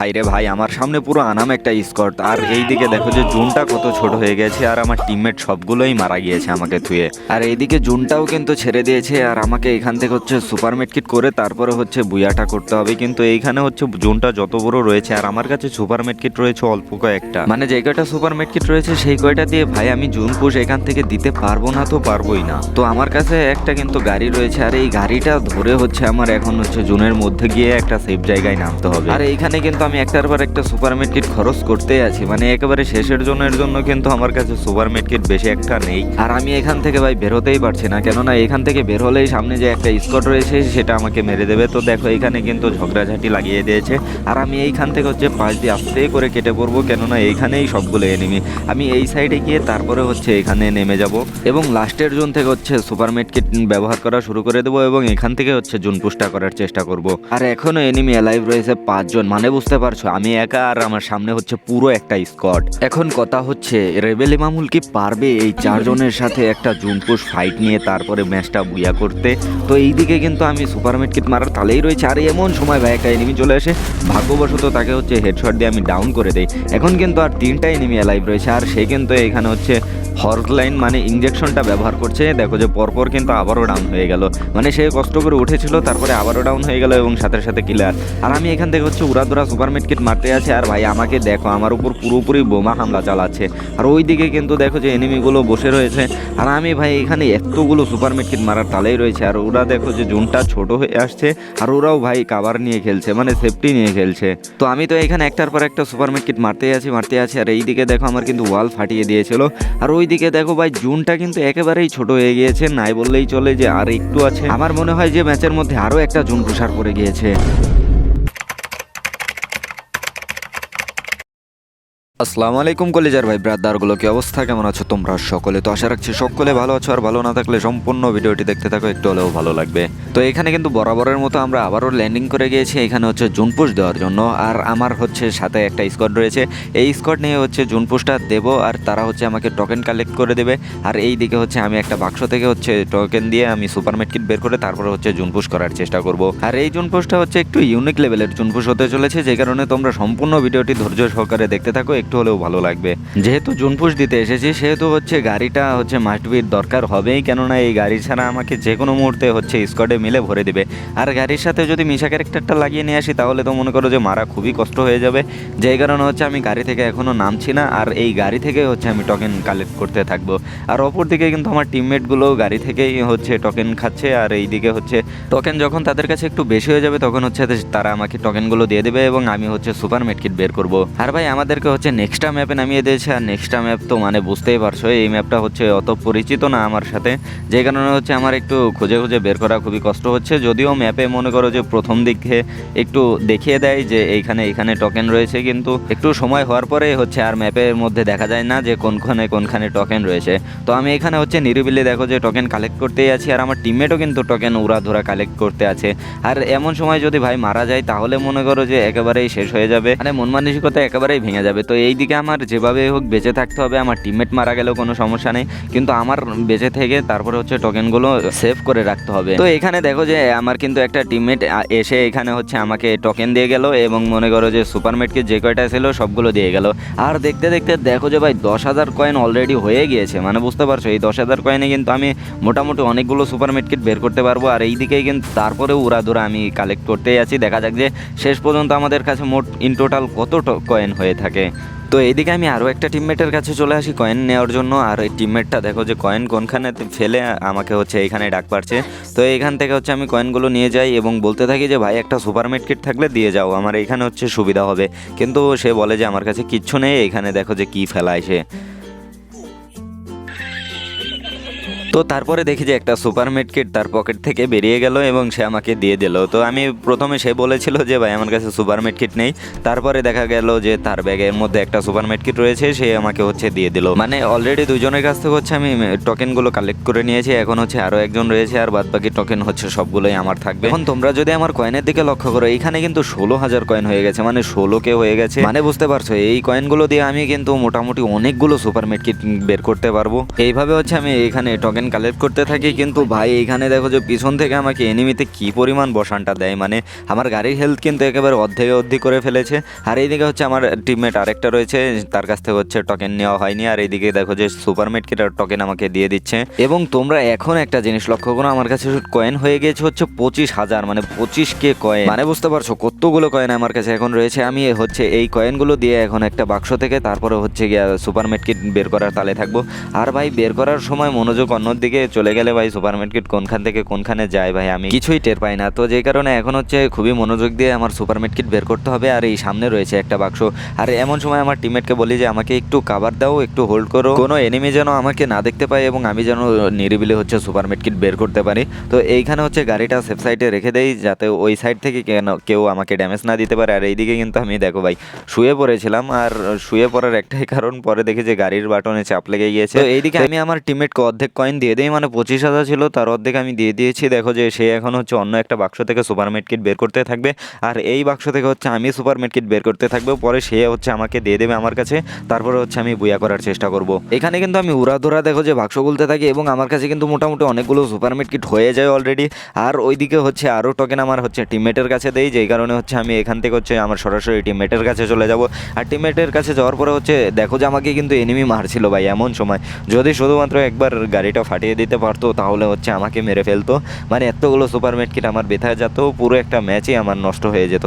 ভাইরে ভাই, আমার সামনে পুরো আনাম একটা স্কট আর এইদিকে দেখো যে জুনটা কত ছোট হয়ে গেছে, আর আমার টিমমেট সবগুলোই মারা গিয়েছে আমাকে থুয়ে। আর এইদিকে জুনটাও কিন্তু ছেড়ে দিয়েছে, আর আমাকে এখান থেকে হচ্ছে সুপার মেটকিট করে তারপরে হচ্ছে বুয়াটা করতে হবে। কিন্তু এইখানে হচ্ছে জুনটা যত বড় রয়েছে, আর আমার কাছে সুপার মেটকিট রয়েছে অল্প কয়েকটা। মানে যে কয়টা সুপার মেটকিট রয়েছে, সেই কয়টা দিয়ে ভাই আমি জুন পুশ এখান থেকে দিতে পারব না তো পারবোই না। তো আমার কাছে একটা কিন্তু গাড়ি রয়েছে, আর এই গাড়িটা ধরে হচ্ছে আমার এখন হচ্ছে জুনের মধ্যে গিয়ে একটা সেফ জায়গায় নামতে হবে। আর এইখানে কিন্তু আমি একটার পর একটা সুপার মেটকিট খরচ করতেই আছি। মানে একেবারে শেষের জনের জন্য কিন্তু আমার কাছে সুপার মেটকিট বেশি একটা নেই। আর আমি এখান থেকে ভাই বেরোতেই পারছি না। কেননা এখান থেকে বের হলেই সামনে যে একটা স্কট রয়েছে, সেটা আমাকে মেরে দেবে। তো দেখো, এখানে কিন্তু ঝগড়াঝাটি লাগিয়ে দিয়েছে। আর আমি এইখান থেকে হচ্ছে পাশ দিয়ে আস্তে করে কেটে পড়ব। কেননা এইখানেই সবগুলো এনিমি আমি এই সাইডে গিয়ে তারপরে হচ্ছে এখানে নেমে যাব। এবং লাস্টের জোন থেকে হচ্ছে সুপার মেটকিট ব্যবহার করা শুরু করে দেবো এবং এখান থেকে হচ্ছে জুন পুষ্টা করার চেষ্টা করব। আর এখনও এনিমি অ্যালাইভ রয়েছে পাঁচজন। মানে বুঝতে পারছ? আমি একা আর আমার সামনে হচ্ছে পুরো একটা স্কোয়াড এখন কথা হচ্ছে রেবেল ইমামুল কি পারবে এই চারজনের সাথে একটা জুন পুশ ফাইট নিয়ে তারপরে ম্যাচটা বুয়া করতে? তো এইদিকে কিন্তু আমি সুপার মেটকিট মারার তালেই রয়েছে। আর এমন সময় ভাই, একটা এনিমি চলে আসে। ভাগ্যবশত তাকে হচ্ছে হেডশট দিয়ে আমি ডাউন করে দেই। এখন কিন্তু আর তিনটা এনিমি অ্যালাইভ রয়েছে। আর সে কিন্তু এখানে হচ্ছে হর্স লাইন মানে ইঞ্জেকশনটা ব্যবহার করছে। দেখো যে পরপর কিন্তু আবারও ডাউন হয়ে গেল। মানে সে কষ্ট করে উঠেছিল, তারপরে আবারও ডাউন হয়ে গেল এবং সাথে সাথে কিলার আর আমি এখান থেকে হচ্ছে উড়াদুরা সুপার কিট মারতে আছে আর ভাই, আমাকে দেখো, আমার উপর পুরোপুরি বোমা হামলা চালাচ্ছে। আর ওই দিকে কিন্তু দেখো যে এনিমিগুলো বসে রয়েছে। আর আমি ভাই, এখানে এতগুলো সুপার কিট মারার তালেই রয়েছে। আর ওরা দেখো যে জুনটা ছোট হয়ে আসছে। আর ওরাও ভাই কাবার নিয়ে খেলছে মানে সেফটি নিয়ে খেলছে। তো আমি তো এখানে একটার পর একটা সুপার কিট মারতেই আছি মারতে আছি আর এই দিকে দেখো, আমার কিন্তু ওয়াল ফাটিয়ে দিয়েছিল। আর ওই দিকে দেখো ভাই, জুনটা কিন্তু একেবারেই ছোট হয়ে গিয়েছে, নাই বললেই চলে যে আর একটু আছে। আমার মনে হয় যে ম্যাচের মধ্যে আরও একটা জুন প্রসার করে গিয়েছে। আসসালামু আলাইকুম কলেজার ভাই ব্রাদারগুলো কি অবস্থা? কেমন আছো তোমরা সকলে? তো আশা রাখছি সকলে ভালো আছো, আর ভালো না থাকলে সম্পূর্ণ ভিডিওটি দেখতে থাকো, একটু হলেও ভালো লাগবে। তো এখানে কিন্তু বরাবরের মতো আমরা আবারও ল্যান্ডিং করে গিয়েছি, এখানে হচ্ছে জুনপুশ দেওয়ার জন্য। আর আমার হচ্ছে সাথে একটা স্কোয়াড রয়েছে, এই স্কোয়াড নিয়ে হচ্ছে জুনপুশটা দেব, আর তারা হচ্ছে আমাকে টোকেন কালেক্ট করে দেবে। আর এই দিকে হচ্ছে আমি একটা বাক্স থেকে হচ্ছে টোকেন দিয়ে আমি সুপার কিট বের করে তারপরে হচ্ছে জুনপুশ করার চেষ্টা করব। আর এই জুনপুশটা হচ্ছে একটু ইউনিক লেভেলের জুনপুশ হতে চলেছে, যে কারণে তোমরা সম্পূর্ণ ভিডিওটি ধৈর্য সহকারে দেখতে থাকো একটু হলেও ভালো লাগবে। যেহেতু জুনপুশ দিতে এসেছি, সেহেতু হচ্ছে গাড়িটা হচ্ছে মাস্টবির দরকার হবেই। কেননা এই গাড়ি ছাড়া আমাকে যে কোনো মুহূর্তে হচ্ছে স্কোয়াডে মিলে ভরে দেবে। আর গাড়ির সাথে যদি মিশা ক্যারেক্টারটা লাগিয়ে নিয়ে আসি, তাহলে তো মনে করো যে মারা খুবই কষ্ট হয়ে যাবে। যেই কারণে হচ্ছে আমি গাড়ি থেকে এখনও নামছি না, আর এই গাড়ি থেকে হচ্ছে আমি টোকেন কালেক্ট করতে থাকব। আর অপর দিকে কিন্তু আমার টিমমেটগুলো গাড়ি থেকেই হচ্ছে টোকেন খাচ্ছে, আর এই দিকে হচ্ছে টোকেন যখন তাদের কাছে একটু বেশি হয়ে যাবে, তখন হচ্ছে তারা আমাকে টোকেনগুলো দিয়ে দেবে এবং আমি হচ্ছে সুপার মেটকিট বের করব। আর ভাই, আমাদেরকে হচ্ছে নেক্সটটা ম্যাপে নামিয়ে দিয়েছে, আর নেক্সটটা ম্যাপ তো মানে বুঝতেই পারছ, এই ম্যাপটা হচ্ছে অত পরিচিত না আমার সাথে। যে কারণে হচ্ছে আমার একটু খুঁজে খুঁজে বের করা খুবই কষ্ট হচ্ছে। যদিও ম্যাপে মনে করো যে প্রথম দিকে একটু দেখিয়ে দেয় যে এইখানে এইখানে টোকেন রয়েছে, কিন্তু একটু সময় হওয়ার পরে হচ্ছে আর ম্যাপের মধ্যে দেখা যায় না যে কোনখানে কোনখানে টোকেন রয়েছে। তো আমি এখানে হচ্ছে নিরিবিলি দেখো যে টোকেন কালেক্ট করতেই আছি, আর আমার টিমমেটও কিন্তু টোকেন উড়া ধরা কালেক্ট করতে আছে। আর এমন সময় যদি ভাই মারা যায়, তাহলে মনে করো যে একেবারেই শেষ হয়ে যাবে মানে মন মানসিকতা একেবারেই ভেঙে যাবে। তো এই দিকে আমার যেভাবে হোক বেঁচে থাকতে হবে, আমার টিমমেট মারা গেলেও কোনো সমস্যা নেই। কিন্তু আমার বেঁচে থেকে তারপরে হচ্ছে টোকেনগুলো সেভ করে রাখতে হবে। তো এখানে দেখো যে আমার কিন্তু একটা টিমমেট এসে এখানে হচ্ছে আমাকে টোকেন দিয়ে গেল এবং মনে করো যে সুপারমেটকে যে কয়টা ছিল সবগুলো দিয়ে গেল। আর দেখতে দেখতে দেখো যে ভাই দশ হাজার কয়েন অলরেডি হয়ে গিয়েছে। মানে বুঝতে পারছ, এই দশ হাজার কয়েনে কিন্তু আমি মোটামুটি অনেকগুলো সুপার কিট বের করতে পারব। আর এই দিকেই কিন্তু তারপরে উড়াদুরা আমি কালেক্ট করতেই আছি। দেখা যাক যে শেষ পর্যন্ত আমাদের কাছে মোট ইন টোটাল কত কয়েন হয়ে থাকে। তো এইদিকে আমি আরও একটা টিমমেটের কাছে চলে আসি কয়েন নেওয়ার জন্য। আর এই টিমমেটটা দেখো যে কয়েন কোনখানে ফেলে আমাকে হচ্ছে এইখানে ডাক পারছে। তো এইখান থেকে হচ্ছে আমি কয়েনগুলো নিয়ে যাই এবং বলতে থাকি যে, ভাই, একটা সুপার কিট থাকলে দিয়ে যাও, আমার এখানে হচ্ছে সুবিধা হবে। কিন্তু সে বলে যে, আমার কাছে কিচ্ছু নেই, এখানে দেখো যে কী ফেলায় সে। তো তারপরে দেখি যে একটা সুপার কিট তার পকেট থেকে বেরিয়ে গেল এবং সে আমাকে দিয়ে দিল। তো আমি প্রথমে সে বলেছিল যে, ভাই, আমার কাছে সুপার কিট নেই। তারপরে দেখা গেল যে, তার ব্যাগের মধ্যে একটা সুপার কিট রয়েছে, সে আমাকে হচ্ছে দিয়ে দিল। মানে অলরেডি দুজনের কাছ থেকে হচ্ছে আমি টোকেনগুলো কালেক্ট করে নিয়েছি, এখন হচ্ছে আরও একজন রয়েছে আর বাদ বাকি টোকেন হচ্ছে সবগুলোই আমার থাকবে। এখন তোমরা যদি আমার কয়েনের দিকে লক্ষ্য করো, এখানে কিন্তু ষোলো হাজার কয়েন হয়ে গেছে মানে ষোলো কে হয়ে গেছে। মানে বুঝতে পারছ, এই কয়েনগুলো দিয়ে আমি কিন্তু মোটামুটি অনেকগুলো সুপার কিট বের করতে পারব। এইভাবে হচ্ছে আমি এখানে টোকেন টোকেন কালেক্ট করতে থাকি, কিন্তু ভাই, এইখানে দেখো যে পিছন থেকে আমাকে এনিমিতে কি পরিমাণ বসানটা দেয় মানে আমার গাড়ির হেলথ কিন্তু একেবারে অর্ধেক অর্ধেক করে ফেলেছে। আর এইদিকে হচ্ছে আমার টিমমেট আরেকটা রয়েছে, তার কাছ থেকে হচ্ছে টোকেন নেওয়া হয়নি, আর এইদিকে দেখো যে সুপার মেটকিটার টোকেন আমাকে দিয়ে দিচ্ছে। এবং তোমরা এখন একটা জিনিস লক্ষ্য করো, আমার কাছে কয়েন হয়ে গেছে হচ্ছে পঁচিশ হাজার মানে পঁচিশ কে কয়েন মানে বুঝতে পারছ, কতগুলো কয়েন আমার কাছে এখন রয়েছে, আমি হচ্ছে এই কয়েনগুলো দিয়ে এখন একটা বাক্স থেকে, তারপরে হচ্ছে গিয়া সুপার মেটকিট বের করার তালে থাকব। আর ভাই, বের করার সময় মনোযোগ অন্যদিকে চলে গেলে ভাই সুপার মেটকিট কোনখান থেকে কোনখানে যায় ভাই? আমি কিছুই টের পাই না। তো যে কারণে এখন হচ্ছে খুবই মনোযোগ দিয়ে আমার সুপার মেটকিট বের করতে হবে আর এই সামনে রয়েছে একটা বাক্স। আর এমন সময় আমার টিমমেটকে বলি যে, আমাকে একটু কাভার দাও, একটু হোল্ড করো। কোনো এনিমি যেন আমাকে না দেখতে পায় এবং আমি যেন নিরিবিলি হচ্ছে সুপার মেটকিট বের করতে পারি। তো এইখানে হচ্ছে গাড়িটা সেফ সাইডে রেখে দেই, যাতে ওই সাইড থেকে কেন, কেউ আমাকে ড্যামেজ না দিতে পারে। আর এইদিকে কিন্তু আমি দেখো ভাই, শুয়ে পড়েছিলাম। আর শুয়ে পড়ার একটাই কারণ, পরে দেখি যে গাড়ির বাটনে চাপ লেগে গিয়েছে। এইদিকে আমি আমার টিমমেটকে অর্ধেক কয়েন দিয়ে দিই মানে পঁচিশ হাজার ছিল, তার অর্ধেক আমি দিয়ে দিয়েছি। দেখো যে সে এখন হচ্ছে অন্য একটা বাক্স থেকে সুপার মেটকিট বের করতে থাকবে। আর এই বাক্স থেকে হচ্ছে আমি সুপার মেটকিট বের করতে থাকব, পরে সে হচ্ছে আমাকে দিয়ে দেবে আমার কাছে। তারপরে হচ্ছে আমি বুয়া করার চেষ্টা করব। এখানে কিন্তু আমি উড়াধুরা দেখো যে বাক্স খুলতে থাকি এবং আমার কাছে কিন্তু মোটামুটি অনেকগুলো সুপার মেটকিট হয়ে যায় অলরেডি আর ওইদিকে হচ্ছে আরও টোকেন আমার হচ্ছে টিমমেটের কাছে দেই, যেই কারণে হচ্ছে আমি এখান থেকে হচ্ছে আমার সরাসরি টিমমেটের কাছে চলে যাব। আর টিমমেটের কাছে যাওয়ার পরে হচ্ছে দেখো যে আমাকে কিন্তু এনিমি মারছিল ভাই, এমন সময়। যদি শুধুমাত্র একবার গাড়িটা ফাটিয়ে দিতে পারতো, তাহলে হচ্ছে আমাকে মেরে ফেলতো। মানে এতগুলো সুপার মেটকিট আমার বেথায় যেত পুরো একটা ম্যাচই আমার নষ্ট হয়ে যেত।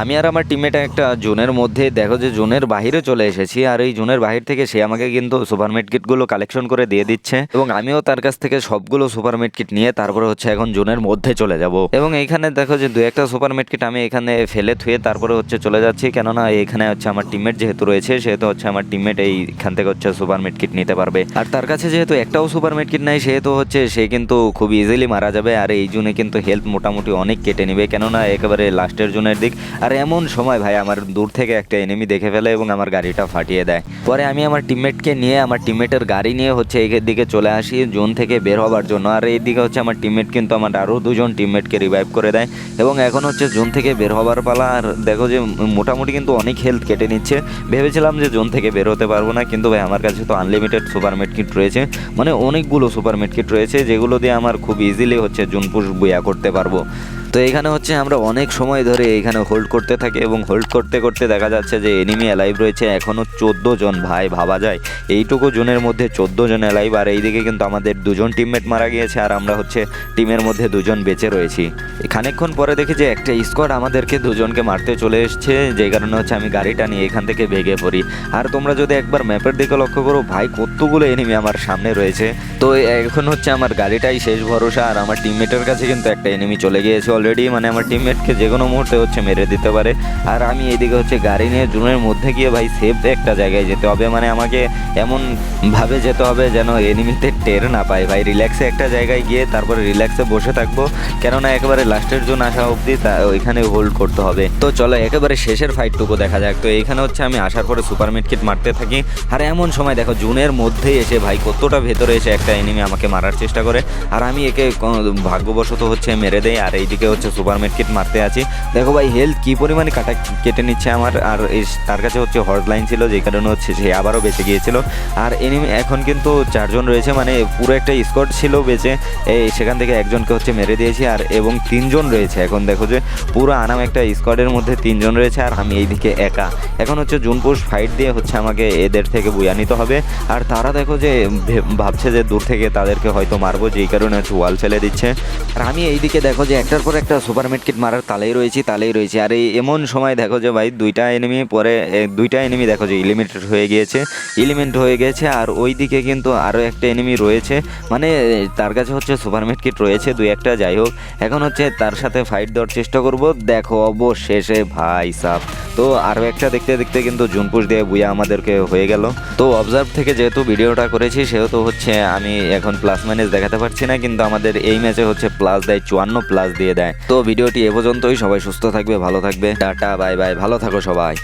আমি আর আমার টিমমেট একটা জোনের মধ্যে, দেখো যে জোনের বাহিরে চলে এসেছি, আর এই জোনের বাহির থেকে সে আমাকে কিন্তু সুপার মেটকিটগুলো কালেকশন করে দিয়ে দিচ্ছে। এবং আমিও তার কাছ থেকে সবগুলো সুপার মেটকিট নিয়ে তারপরে হচ্ছে এখন জোনের মধ্যে চলে যাব। এবং এইখানে দেখো যে দু একটা সুপার মেটকিট আমি এখানে ফেলে থুয়ে তারপরে হচ্ছে চলে যাচ্ছি। কেননা এখানে হচ্ছে আমার টিমমেট যেহেতু রয়েছে, সেহেতু হচ্ছে আমার টিমমেট এইখান থেকে হচ্ছে সুপার মেটকিট নিতে পারবে। আর তার কাছে যেহেতু একটাও সুপার মেটকিট নাই সেহেতু হচ্ছে, সে কিন্তু খুব ইজিলি মারা যাবে। আর এই জুনে কিন্তু হেলথ মোটামুটি অনেক কেটে নেবে। কেননা, একেবারে লাস্টের জুনের দিক। আর এমন সময় ভাই, আমার দূর থেকে একটা এনিমি দেখে ফেলে এবং আমার গাড়িটা ফাটিয়ে দেয়। পরে আমি আমার টিমমেটকে নিয়ে, আমার টিমমেটের গাড়ি নিয়ে হচ্ছে এই দিকে চলে আসি, জোন থেকে বের হবার জন্য। আর এই দিকে হচ্ছে আমার টিমমেট কিন্তু আমার আরও দুজন টিমমেটকে রিভাইভ করে দেয়। এবং এখন হচ্ছে জোন থেকে বের হবার পালা। আর দেখো যে মোটামুটি কিন্তু অনেক হেলথ কেটে নিচ্ছে। ভেবেছিলাম যে জোন থেকে বের হতে পারব না। কিন্তু ভাই, আমার কাছে তো আনলিমিটেড সুপার মেটকিট রয়েছে। মানে অনেকগুলো সুপার মেটকিট রয়েছে যেগুলো দিয়ে আমার খুব ইজিলি হচ্ছে জুন পুশ করতে পারব। তো এখানে হচ্ছে আমরা অনেক সময় ধরে এখানে হোল্ড করতে থাকি এবং হোল্ড করতে করতে দেখা যাচ্ছে যে এনিমি অ্যালাইভ রয়েছে। এখনও চোদ্দ জন, ভাই, ভাবা যায়। এইটুকু জনের মধ্যে চোদ্দ জন অ্যালাইভ আর এইদিকে কিন্তু আমাদের দুজন টিমমেট মারা গিয়েছে, আর আমরা হচ্ছে টিমের মধ্যে দুজন বেঁচে রয়েছি। খানিকক্ষণ পরে দেখি যে একটা স্কোয়াড আমাদেরকে দুজনকে মারতে চলে এসছে, যে কারণে হচ্ছে আমি গাড়িটা নিয়ে এখান থেকে ভেগে পড়ি। আর তোমরা যদি একবার ম্যাপের দিকে লক্ষ্য করো, ভাই, কতগুলো এনিমি আমার সামনে রয়েছে। তো এখন হচ্ছে আমার গাড়িটাই শেষ ভরসা, আর আমার টিমমেটের কাছে কিন্তু একটা এনিমি চলে গিয়েছে অলরেডি মানে আমার টিমমেটকে যে কোনো মুহূর্তে হচ্ছে মেরে দিতে পারে। আর আমি এইদিকে হচ্ছে গাড়ি নিয়ে জুনের মধ্যে গিয়ে ভাই সেফ একটা জায়গায় যেতে হবে। মানে আমাকে এমন ভাবে যেতে হবে যেন এনিমিতে টের না পায়। ভাই রিল্যাক্সে একটা জায়গায় গিয়ে তারপরে রিল্যাক্সে বসে থাকব। কেননা একেবারে লাস্টের জন্য আসা অবধি তা ওইখানে হোল্ড করতে হবে। তো চলো, একেবারে শেষের ফাইটটুকু দেখা যাক। তো এইখানে হচ্ছে আমি আসার পরে সুপার কিট মারতে থাকি। আর এমন সময় দেখো, জুনের মধ্যেই এসে ভাই কতটা ভেতরে এসে একটা এনিমি আমাকে মারার চেষ্টা করে। আর আমি একে ভাগ্যবশত হচ্ছে মেরে দেয় আর এইদিকে হচ্ছে সুপার কিট মারতে আছি। দেখো ভাই হেলথ কী পরিমাণে কাটা কেটে নিচ্ছে আমার, আর তার কাছে হচ্ছে হর্স লাইন ছিল, যে কারণে হচ্ছে সে আবারও বেঁচে গিয়েছিল। আর এনিমি এখন কিন্তু চারজন রয়েছে মানে পুরো একটা স্কোয়াড ছিল বেঁচে সেখান থেকে একজনকে হচ্ছে মেরে দিয়েছি, আর এবং তিনজন রয়েছে। এখন দেখো যে পুরো আনাম একটা স্কোয়াডের মধ্যে তিনজন রয়েছে, আর আমি এইদিকে একা। এখন হচ্ছে জুনপুষ ফাইট দিয়ে হচ্ছে আমাকে এদের থেকে বুয়া নিতে হবে। আর তারা দেখো যে ভাবছে যে দূর থেকে তাদেরকে হয়তো মারবো, যেই কারণে হচ্ছে ওয়াল ফেলে দিচ্ছে। আর আমি এইদিকে দেখো যে একটার পর একটা সুপার কিট মারার তালেই রয়েছি তালেই রয়েছি। আর এই এমন সময় দেখো যে ভাই, দুইটা এনিমি পরে দুইটা এনিমি দেখো যে ইলিমিটেড হয়ে গিয়েছে ইলিমেন্ট হয়ে গেছে আর ওই দিকে কিন্তু আরও একটা এনিমি রয়েছে। মানে তার কাছে হচ্ছে সুপার কিট রয়েছে, দুই একটা যাই হোক। এখন হচ্ছে তার সাথে ফাইট দেওয়ার চেষ্টা করব। দেখো অবশেষে, ভাই সাপ তো আরও একটা দেখতে দেখতে কিন্তু জুনপুষ দিয়ে বুয়া আমাদেরকে হয়ে গেল। তো অবজার্ভ থেকে যেহেতু ভিডিওটা করেছি, সেহেতু হচ্ছে আমি এখন প্লাস মাইনাস দেখাতে পারছি না, কিন্তু আমাদের এই ম্যাচে হচ্ছে প্লাস দেয় চুয়ান্ন প্লাস দিয়ে দেয়। তো ভিডিওটি এ পর্যন্তই, সবাই সুস্থ থাকবে, ভালো থাকবে, টাটা বাই বাই ভালো থাকো সবাই।